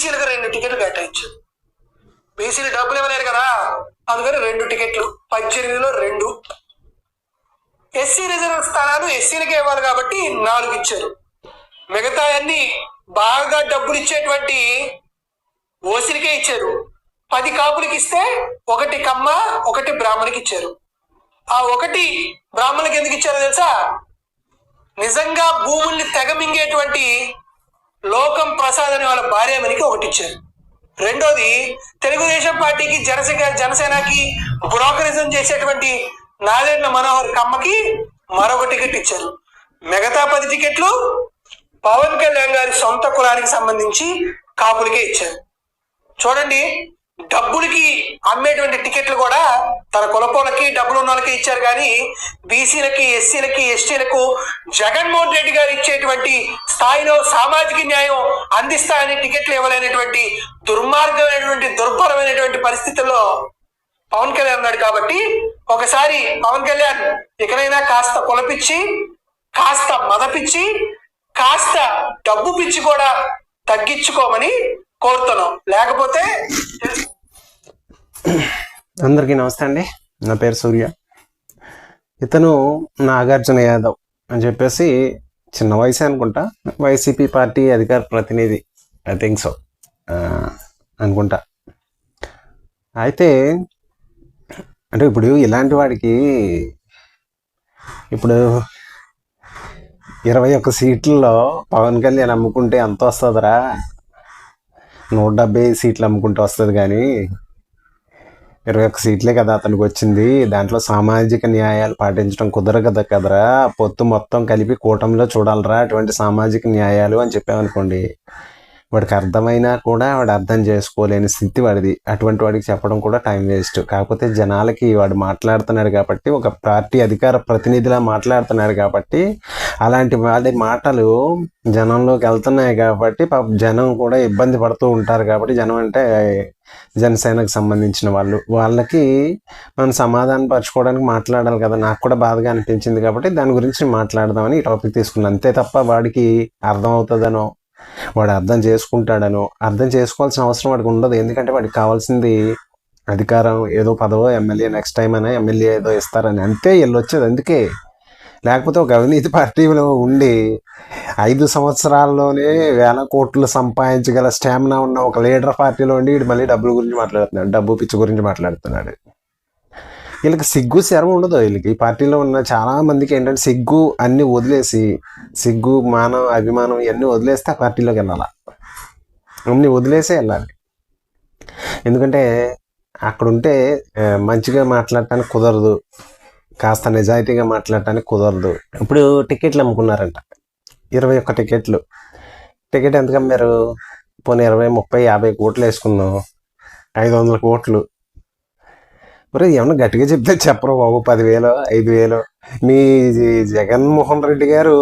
బీసీలకు రెండు టికెట్లు కేటాయించారు. బీసీలు డబ్బులు ఇవ్వలేరు కదా? అందుకని రెండు టికెట్లు పద్దెనిమిదిలో రెండు. ఎస్సీ రిజర్వ్ స్థానాలు ఎస్సీలకే ఇవ్వాలి కాబట్టి నాలుగు ఇచ్చారు. మిగతా అన్ని బాగా డబ్బులు ఇచ్చేటువంటి ఓసీలకే ఇచ్చారు. పది కాపులకి ఇస్తే ఒకటి కమ్మ ఒకటి బ్రాహ్మణికి ఇచ్చారు. ఆ ఒకటి బ్రాహ్మణులకి ఎందుకు ఇచ్చారో తెలుసా? నిజంగా భూముల్ని తెగమింగేటువంటి లోకం ప్రసాద్ అనే వాళ్ళ భార్యమనికి ఒకటి ఇచ్చారు రెండోది తెలుగుదేశం పార్టీకి జనసేన జనసేనకి బ్రోకరిజం చేసేటువంటి నాదెండ్ల మనోహర్ కమ్మకి మరొక టికెట్ ఇచ్చారు. మిగతా పది టికెట్లు పవన్ కళ్యాణ్ గారి సొంత కులానికి సంబంధించి కాపులకే ఇచ్చారు. చూడండి డబ్బులకి అమ్మేటువంటి టికెట్లు కూడా తన కులపోలకి డబ్బులు ఉన్న వాళ్ళకి ఇచ్చారు కానీ బీసీలకి ఎస్సీలకి ఎస్టీలకు జగన్మోహన్ రెడ్డి గారు ఇచ్చేటువంటి స్థాయిలో సామాజిక న్యాయం అందిస్తాయని టికెట్లు ఇవ్వలేనటువంటి దుర్మార్గమైనటువంటి దుర్భరమైనటువంటి పరిస్థితుల్లో పవన్ కళ్యాణ్ ఉన్నాడు కాబట్టి ఒకసారి పవన్ కళ్యాణ్ ఇకనైనా కాస్త కులపిచ్చి కాస్త మదపిచ్చి కాస్త డబ్బు పిచ్చి కూడా తగ్గించుకోమని కోరుతున్నాం. లేకపోతే అందరికీ నమస్తే అండి. నా పేరు సూర్య. ఇతను నాగార్జున యాదవ్ అని చెప్పేసి చిన్న వయసు అనుకుంటా. వైసీపీ పార్టీ అధికార ప్రతినిధి ఐ థింక్ సో అనుకుంటా. అయితే అంటే ఇప్పుడు ఇలాంటి వాడికి ఇప్పుడు ఇరవై ఒక్క సీట్లలో పవన్ కళ్యాణ్ అమ్ముకుంటే ఎంత వస్తుందిరా? నూట డెబ్బై సీట్లు అమ్ముకుంటే వస్తుంది కానీ ఇరవై ఒక్క సీట్లే కదా అతనికి వచ్చింది. దాంట్లో సామాజిక న్యాయాలు పాటించడం కుదరదు కదరా. పొత్తు మొత్తం కలిపి కూటమిలో చూడాలరా. అటువంటి సామాజిక న్యాయాలు అని చెప్పామనుకోండి. వాడికి అర్థమైనా కూడా వాడు అర్థం చేసుకోలేని స్థితి వాడిది. అటువంటి వాడికి చెప్పడం కూడా టైం వేస్ట్ కాకపోతే జనాలకి వాడు మాట్లాడుతున్నాడు కాబట్టి ఒక పార్టీ అధికార ప్రతినిధిలా మాట్లాడుతున్నాడు కాబట్టి అలాంటి వాడి మాటలు జనంలోకి వెళ్తున్నాయి కాబట్టి పాప జనం కూడా ఇబ్బంది పడుతూ ఉంటారు కాబట్టి జనం అంటే జనసేనకు సంబంధించిన వాళ్ళు. వాళ్ళకి మనం సమాధానం పరచుకోవడానికి మాట్లాడాలి కదా. నాకు కూడా బాధగా అనిపించింది కాబట్టి దాని గురించి మాట్లాడదామని ఈ టాపిక్ తీసుకున్నాను. అంతే తప్ప వాడికి అర్థం అవుతుందనో వాడు అర్థం చేసుకుంటాడనో అర్థం చేసుకోవాల్సిన అవసరం వాడికి ఉండదు. ఎందుకంటే వాడికి కావాల్సింది అధికారం ఏదో పదవో ఎమ్మెల్యే నెక్స్ట్ టైం అయినా ఎమ్మెల్యే ఏదో ఇస్తారని. అంతే వీళ్ళు వచ్చేది అందుకే లేకపోతే ఒక అవినీతి పార్టీలో ఉండి ఐదు సంవత్సరాల్లోనే వేల కోట్లు సంపాదించగల స్టామినా ఉన్న ఒక లీడర్ పార్టీలో ఉండి వీడు మళ్ళీ డబ్బుల గురించి మాట్లాడుతున్నాడు. డబ్బు పిచ్చి గురించి మాట్లాడుతున్నాడు. వీళ్ళకి సిగ్గు శరం ఉండదు. వీళ్ళకి ఈ పార్టీలో ఉన్న చాలా మందికి ఏంటంటే సిగ్గు అన్ని వదిలేసి సిగ్గు మానం అభిమానం ఇవన్నీ వదిలేస్తే ఆ పార్టీలోకి వెళ్ళాలి? అన్ని వదిలేసే వెళ్ళాలి. ఎందుకంటే అక్కడ ఉంటే మంచిగా మాట్లాడటానికి కుదరదు. కాస్త నిజాయితీగా మాట్లాడటానికి కుదరదు. ఇప్పుడు టికెట్లు అమ్ముకున్నారంట. ఇరవై ఒక్క టికెట్లు. టికెట్ ఎంతకమ్మారు పోనీ ఇరవై ముప్పై యాభై కోట్లు వేసుకున్నాం ఐదు వందల కోట్లు. మరి ఏమన్నా గట్టిగా చెప్తే చెప్పరు బాబు పదివేలు ఐదు వేలు మీ జగన్మోహన్ రెడ్డి గారు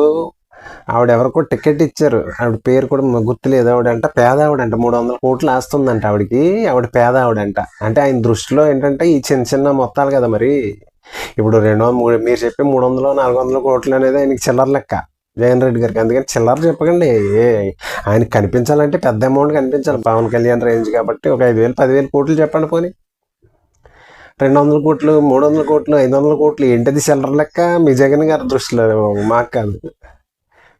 ఆవిడ ఎవరికో టికెట్ ఇచ్చారు. ఆవిడ పేరు కూడా గుర్తులేదు. ఆవిడంట పేద ఆవిడంట మూడు వందల కోట్లు ఆస్తుందంట ఆవిడకి. ఆవిడ పేద ఆవిడంట అంటే ఆయన దృష్టిలో ఏంటంటే ఈ చిన్న చిన్న మొత్తాలు కదా మరి. ఇప్పుడు రెండు వందల మూడు మీరు చెప్పే మూడు వందలు నాలుగు వందల కోట్లు అనేది ఆయనకి చిల్లర లెక్క. జగన్ రెడ్డి గారికి. అందుకని చిల్లర చెప్పకండి. ఏ కనిపించాలంటే పెద్ద అమౌంట్ కనిపించాలి. పవన్ కళ్యాణ్ రేంజ్ కాబట్టి ఒక ఐదు వేలు పదివేలు కోట్లు చెప్పండి పోనీ. రెండు వందల కోట్లు మూడు వందల కోట్లు ఐదు వందల కోట్లు ఏంటది చిల్లర లెక్క? మీ జగన్ గారి దృష్టిలో మాకు కాదు.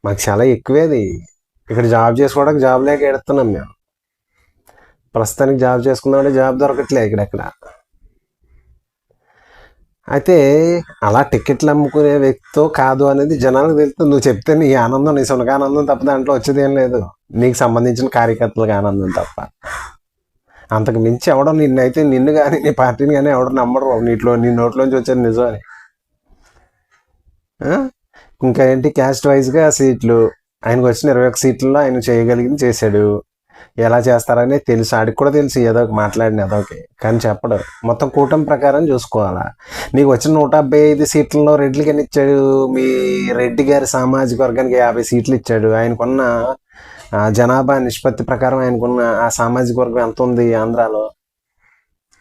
మాకు చాలా ఎక్కువేది. ఇక్కడ జాబ్ చేసుకోవడానికి జాబ్ లేక ఎడుతున్నాం మేము. ప్రస్తుతానికి జాబ్ చేసుకున్నామంటే జాబ్ దొరకట్లే ఇక్కడెక్కడ. అయితే అలా టికెట్లు అమ్ముకునే వ్యక్తితో కాదు అనేది జనాలకు తెలుస్తుంది. నువ్వు చెప్తే నీ ఆనందం నీ సునక ఆనందం తప్ప దాంట్లో వచ్చేది ఏం లేదు. నీకు సంబంధించిన కార్యకర్తలకు ఆనందం తప్ప. అంతకు మించి ఎవడం నిన్నైతే నిన్ను కానీ నీ పార్టీని కానీ ఎవడో నమ్మడు బాబు నీటిలో నీ నోట్లోంచి వచ్చేది నిజమని. ఇంకా ఏంటి క్యాస్ట్ వైజ్గా సీట్లు. ఆయనకు వచ్చిన ఇరవై ఒక్క సీట్లలో ఆయన చేయగలిగింది చేశాడు. ఎలా చేస్తారని తెలుసు. ఆడికి కూడా తెలుసు. ఏదో ఒక మాట్లాడిన ఏదో కానీ చెప్పడు. మొత్తం కూటమి ప్రకారం చూసుకోవాలా. నీకు వచ్చిన నూట డెబ్బై ఐదు సీట్లలో రెడ్లు ఎన్ని ఇచ్చాడు. మీ రెడ్డి గారి సామాజిక వర్గానికి యాభై సీట్లు ఇచ్చాడు. ఆయనకున్న జనాభా నిష్పత్తి ప్రకారం ఆయనకున్న ఆ సామాజిక వర్గం ఎంత ఉంది ఆంధ్రాలో?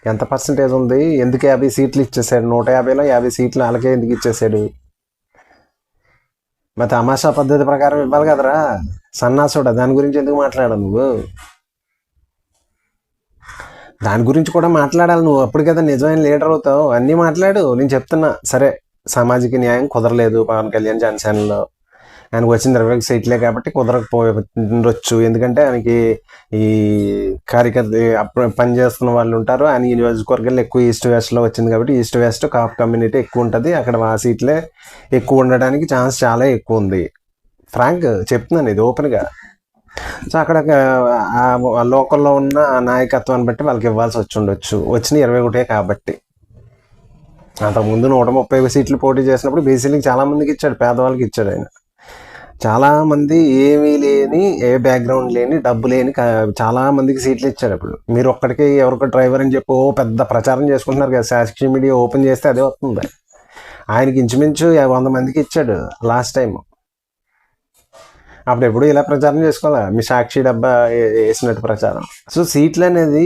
ఎంత పర్సంటేజ్ ఉంది? ఎందుకు యాభై సీట్లు ఇచ్చేసాడు? నూట యాభైలో యాభై సీట్లు అలాగే ఎందుకు ఇచ్చేసాడు? మరి తమాషా పద్ధతి ప్రకారం ఇవ్వాలి కదరా? సన్నాసుడా దాని గురించి ఎందుకు మాట్లాడవు నువ్వు? దాని గురించి కూడా మాట్లాడాలి నువ్వు. అప్పుడు కదా నిజమైన లీడర్ అవుతావు. అన్నీ మాట్లాడు. నేను చెప్తున్నా. సరే సామాజిక న్యాయం కుదరలేదు పవన్ కళ్యాణ్ జనసేనలో. ఆయనకు వచ్చిన ఇరవై సీట్లే కాబట్టి కుదరకపోయి ఉండొచ్చు. ఎందుకంటే ఆయనకి ఈ కార్యకర్త పనిచేస్తున్న వాళ్ళు ఉంటారు. ఆయన ఈ నియోజకవర్గాల్లో ఎక్కువ ఈస్ట్ వెస్ట్లో వచ్చింది కాబట్టి ఈస్ట్ వెస్ట్ కాఫ్ కమ్యూనిటీ ఎక్కువ ఉంటుంది. అక్కడ ఆ సీట్లే ఎక్కువ ఉండడానికి ఛాన్స్ చాలా ఎక్కువ ఉంది. ఫ్రాంక్ చెప్తున్నాను ఇది ఓపెన్గా సో అక్కడ లోకల్లో ఉన్న నాయకత్వాన్ని బట్టి వాళ్ళకి ఇవ్వాల్సి వచ్చి ఉండొచ్చు. వచ్చిన ఇరవై ఒకటే కాబట్టి. అంతకుముందు నూట ముప్పై సీట్లు పోటీ చేసినప్పుడు బీసీలకి చాలామందికి ఇచ్చాడు. పేదవాళ్ళకి ఇచ్చాడు ఆయన. చాలామంది ఏమీ లేని ఏ బ్యాక్గ్రౌండ్ లేని డబ్బు లేని చాలామందికి చాలా మందికి సీట్లు ఇచ్చాడు ఇప్పుడు. మీరు ఒక్కడికి ఎవరికో డ్రైవర్ అని చెప్పి ఓ పెద్ద ప్రచారం చేసుకుంటున్నారు కదా సాక్షి మీడియా ఓపెన్ చేస్తే అదే వస్తుంది. ఆయనకి ఇంచుమించు వంద మందికి ఇచ్చాడు లాస్ట్ టైం అప్పుడు ఎప్పుడు ఇలా ప్రచారం చేసుకోవాలా? మీ సాక్షి డబ్బా వేసినట్టు ప్రచారం. సో సీట్లు అనేది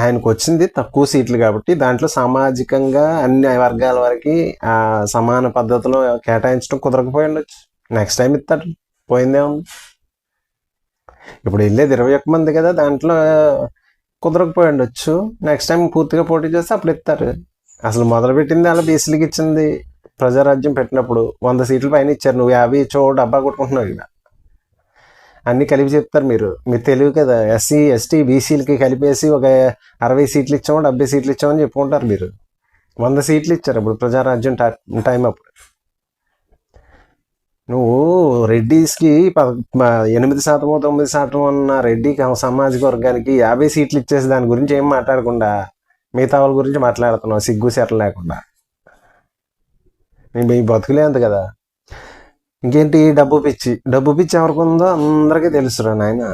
ఆయనకు వచ్చింది తక్కువ సీట్లు కాబట్టి దాంట్లో సామాజికంగా అన్ని వర్గాల వరకు సమాన పద్ధతిలో కేటాయించడం కుదరకపోయి ఉండొచ్చు. నెక్స్ట్ టైం ఇస్తాడు పోయిందే ఉంది. ఇప్పుడు వెళ్ళేది ఇరవై ఒక్క మంది కదా దాంట్లో కుదరకపోయి ఉండొచ్చు నెక్స్ట్ టైం పూర్తిగా పోటీ చేస్తే అప్పుడు ఇస్తారు అసలు మొదలుపెట్టింది అలా బీసీలకి ఇచ్చింది ప్రజారాజ్యం పెట్టినప్పుడు. వంద సీట్లు పైన ఇచ్చారు. నువ్వు యాభై ఇచ్చో డబ్బా కొట్టుకుంటున్నావు ఇక్కడ అన్నీ కలిపి చెప్తారు మీరు. మీరు తెలివి కదా ఎస్సీ ఎస్టీ బీసీలకి కలిపేసి ఒక అరవై సీట్లు ఇచ్చాము డెబ్బై సీట్లు ఇచ్చామని చెప్పుకుంటారు మీరు. వంద సీట్లు ఇచ్చారు ఇప్పుడు ప్రజారాజ్యం టై- టైం అప్పుడు. నువ్వు రెడ్డీస్కి ఎనిమిది శాతమో తొమ్మిది శాతం ఉన్న రెడ్డి సామాజిక వర్గానికి యాభై సీట్లు ఇచ్చేసి దాని గురించి ఏం మాట్లాడకుండా మిగతా వాళ్ళ గురించి మాట్లాడుతున్నావు సిగ్గు సెర లేకుండా. మీ మీ బతుకులే అంత కదా. ఇంకేంటి డబ్బు పిచ్చి? డబ్బు పిచ్చి ఎవరికి ఉందో అందరికీ తెలుసురా నాయన.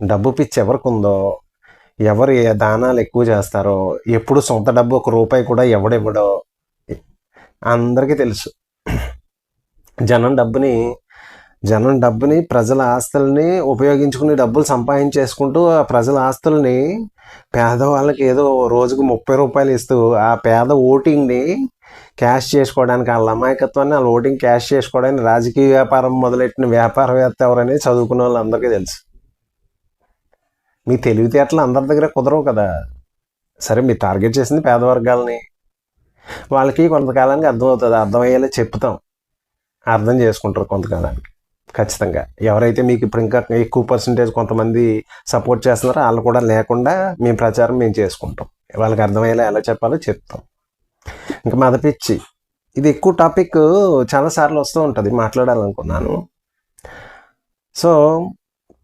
డబ్బు పిచ్చి ఎవరికి ఉందో ఎవరు ఏ దానాలు ఎక్కువ చేస్తారో? ఎప్పుడు సొంత డబ్బు ఒక రూపాయి కూడా ఎవడెవడో అందరికీ తెలుసు. జనం డబ్బుని జనం డబ్బుని ప్రజల ఆస్తుల్ని ఉపయోగించుకుని డబ్బులు సంపాదించేసుకుంటూ ఆ ప్రజల ఆస్తుల్ని పేదవాళ్ళకి ఏదో రోజుకు ముప్పై రూపాయలు ఇస్తూ ఆ పేద ఓటింగ్ని క్యాష్ చేసుకోవడానికి వాళ్ళ అమాయకత్వాన్ని వాళ్ళ ఓటింగ్ క్యాష్ చేసుకోవడానికి రాజకీయ వ్యాపారం మొదలెట్టిన వ్యాపారవేత్త ఎవరనేది చదువుకున్న వాళ్ళందరికీ తెలుసు. మీ తెలివితేటలు అందరి దగ్గర కుదరవు కదా. సరే మీరు టార్గెట్ చేసింది పేద వర్గాలని వాళ్ళకి కొంతకాలానికి అర్థమవుతుంది. అర్థమయ్యేలా చెప్తాం అర్థం చేసుకుంటారు కొంతకాలానికి. ఖచ్చితంగా. ఎవరైతే మీకు ఇప్పుడు ఇంకా ఎక్కువ పర్సంటేజ్ కొంతమంది సపోర్ట్ చేస్తున్నారో వాళ్ళు కూడా లేకుండా మేము ప్రచారం మేము చేసుకుంటాం. వాళ్ళకి అర్థమయ్యేలా ఎలా చెప్పాలో చెప్తాం. ఇంకా మద పిచ్చి. ఇది ఎక్కువ టాపిక్ చాలాసార్లు వస్తూ ఉంటుంది. మాట్లాడాలనుకున్నాను. సో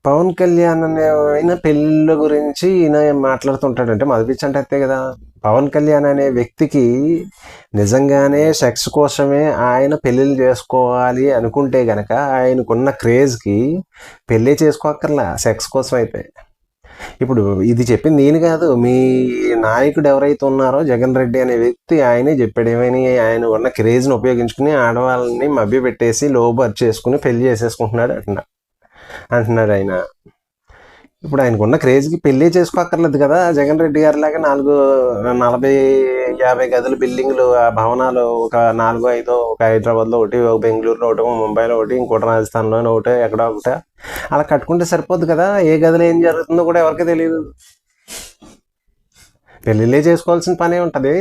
పవన్ కళ్యాణ్ అనే ఆయన పెళ్ళిళ్ళ గురించి ఈయన మాట్లాడుతుంటాడంటే మధుపించంటే అంతే కదా. పవన్ కళ్యాణ్ అనే వ్యక్తికి నిజంగానే సెక్స్ కోసమే ఆయన పెళ్ళిళ్ళు చేసుకోవాలి అనుకుంటే గనక ఆయనకున్న క్రేజ్కి పెళ్ళి చేసుకోక్కర్లా సెక్స్ కోసం అయితే ఇప్పుడు ఇది చెప్పింది నేను కాదు మీ నాయకుడు ఎవరైతే ఉన్నారో జగన్ రెడ్డి అనే వ్యక్తి ఆయనే చెప్పాడు ఏమైనా ఆయన ఉన్న క్రేజ్ని ఉపయోగించుకుని ఆడవాళ్ళని మభ్యపెట్టేసి లోబర్ చేసుకుని పెళ్ళి చేసేసుకుంటున్నాడు అంటున్నా. అంటున్నాడు ఆయన ఇప్పుడు ఆయనకున్న క్రేజ్కి పెళ్ళి చేసుకోక్కర్లేదు కదా. జగన్ రెడ్డి గారి లాగా నాలుగు నలభై యాభై గదుల బిల్డింగ్లు ఆ భవనాలు ఒక నాలుగు ఐదు ఒక హైదరాబాద్లో ఒకటి ఒక బెంగళూరులో ఒకటి ముంబైలో ఒకటి ఇంకోటి రాజస్థాన్లో ఒకటి ఎక్కడో ఒకటి. అలా కట్టుకుంటే సరిపోద్ది కదా. ఏ గదిలో ఏం జరుగుతుందో కూడా ఎవరికి తెలియదు పెళ్ళిళ్ళే చేసుకోవాల్సిన పనే ఉంటుంది.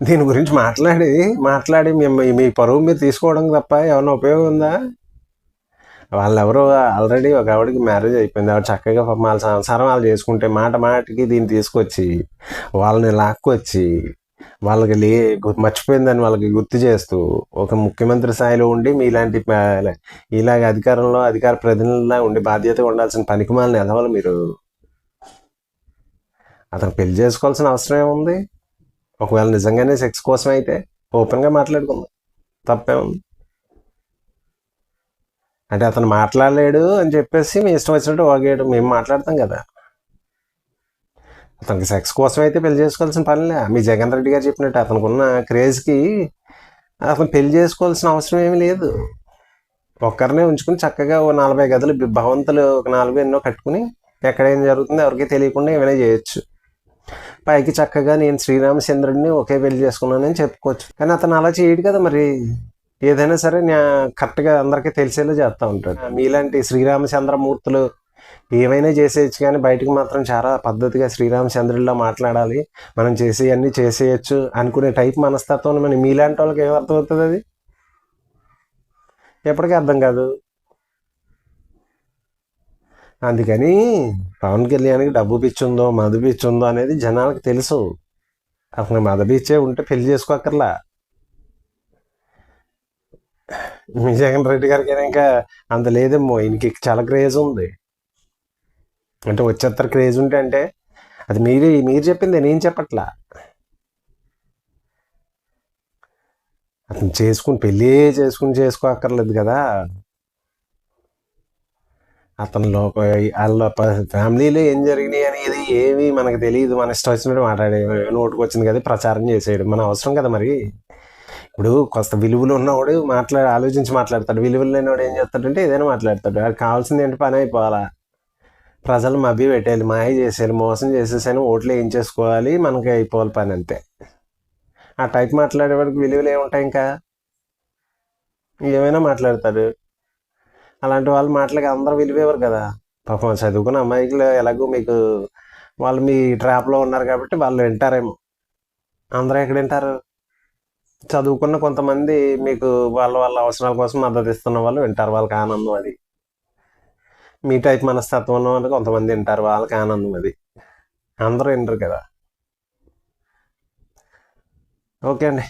దీని గురించి మాట్లాడి మాట్లాడి మేము మీ పరువు మీరు తీసుకోవడం తప్ప ఏమైనా ఉపయోగం ఉందా? వాళ్ళెవరో ఆల్రెడీ ఒక ఆవిడకి మ్యారేజ్ అయిపోయింది. ఆవిడ చక్కగా వాళ్ళ సంసారం వాళ్ళు చేసుకుంటే మాట మాటకి దీన్ని తీసుకొచ్చి వాళ్ళని లాక్కొచ్చి వాళ్ళకి లే మర్చిపోయిందని వాళ్ళకి గుర్తు చేస్తూ ఒక ముఖ్యమంత్రి స్థాయిలో ఉండి మీలాంటి ఇలాగ అధికారంలో అధికార ప్రతినిధులా ఉండి బాధ్యత ఉండాల్సిన పనికిమాలని ఎదవాలి మీరు? అతను పెళ్ళి చేసుకోవాల్సిన అవసరం ఏముంది? ఒకవేళ నిజంగానే సెక్స్ కోసం అయితే ఓపెన్గా మాట్లాడుకుందాం. తప్పే ఉంది. అంటే అతను మాట్లాడలేడు అని చెప్పేసి మీ ఇష్టం వచ్చినట్టు వాగేయడం మేము మాట్లాడతాం కదా. అతనికి సెక్స్ కోసం అయితే పెళ్ళి చేసుకోవాల్సిన పనిలే మీ జగన్ రెడ్డి గారు చెప్పినట్టు అతనికి ఉన్న క్రేజ్కి అతను పెళ్ళి చేసుకోవాల్సిన అవసరం ఏమీ లేదు. ఒక్కరినే ఉంచుకుని చక్కగా ఓ నలభై గదులు భవంతులు ఒక నాలుగు ఎన్నో కట్టుకుని ఎక్కడ ఏం జరుగుతుందో ఎవరికీ తెలియకుండా ఏమైనా చేయొచ్చు. పైకి చక్కగా నేను శ్రీరామచంద్రుడిని ఒకే పెళ్ళి చేసుకున్నానని చెప్పుకోవచ్చు. కానీ అతను అలా చేయడు కదా మరి. ఏదైనా సరే న్యా కరెక్ట్గా అందరికీ తెలిసేలా చేస్తూ ఉంటాడు. మీలాంటి శ్రీరామచంద్రమూర్తులు ఏమైనా చేసేయచ్చు కానీ బయటకు మాత్రం చాలా పద్ధతిగా శ్రీరామచంద్రుడిలో మాట్లాడాలి. మనం చేసేవన్నీ చేసేయచ్చు అనుకునే టైప్ మనస్తత్వం మన మీలాంటి వాళ్ళకి ఏమర్థమవుతుంది అది? ఎప్పటికీ అర్థం కాదు. అందుకని పవన్ కళ్యాణ్కి డబ్బు పిచ్చుందో మధు పిచ్చుందో అనేది జనాలకు తెలుసు. అసలు మద పిచ్చే ఉంటే పెళ్ళి చేసుకోకర్లా మీ జగన్ రెడ్డి గారికి ఇంకా అంత లేదేమో ఈయనకి చాలా క్రేజ్ ఉంది. అంటే వచ్చేస్తారు క్రేజ్ ఉంటే అంటే అది మీరు మీరు చెప్పింది నేను చెప్పట్లా. అతను చేసుకుని పెళ్ళి చేసుకుని చేసుకోక్కర్లేదు కదా. అతనిలో వాళ్ళ ఫ్యామిలీలో ఏం జరిగినాయి అనేది ఏమీ మనకు తెలియదు. మన ఇష్టం వచ్చినట్టు మాట్లాడే నోటుకు వచ్చింది కదా ప్రచారం చేసేయడం. మన అవసరం కదా మరి? ఇప్పుడు కొంత విలువలు ఉన్నవాడు మాట్లాడి ఆలోచించి మాట్లాడతాడు. విలువలు లేనివాడు ఏం చేస్తాడంటే ఏదైనా మాట్లాడతాడు. వాడికి కావాల్సింది ఏంటి? పని అయిపోవాలా? ప్రజలు మభ్య పెట్టేయాలి. మాయ చేసేయాలి. మోసం చేసేసాను ఓట్లు ఏం చేసుకోవాలి? మనకి అయిపోవాలి పని అంతే. ఆ టైప్ మాట్లాడేవాడికి విలువలు ఏముంటాయి ఇంకా? ఏమైనా మాట్లాడతాడు. అలాంటి వాళ్ళ మాటలకి అందరూ విలువేవారు కదా. పాపం చదువుకున్న అమ్మాయిలు ఎలాగో మీకు వాళ్ళు మీ ట్రాప్లో ఉన్నారు కాబట్టి వాళ్ళు వింటారేమో. అందరూ ఎక్కడ వింటారు? చదువుకున్న కొంతమంది మీకు వాళ్ళ వాళ్ళ అవసరాల కోసం మద్దతు ఇస్తున్న వాళ్ళు వింటారు. వాళ్ళకి ఆనందం అది. మీ టైప్ మనస్తత్వం ఉన్న వాళ్ళు కొంతమంది వింటారు. వాళ్ళకి ఆనందం అది. అందరూ వినరు కదా. ఓకే అండి.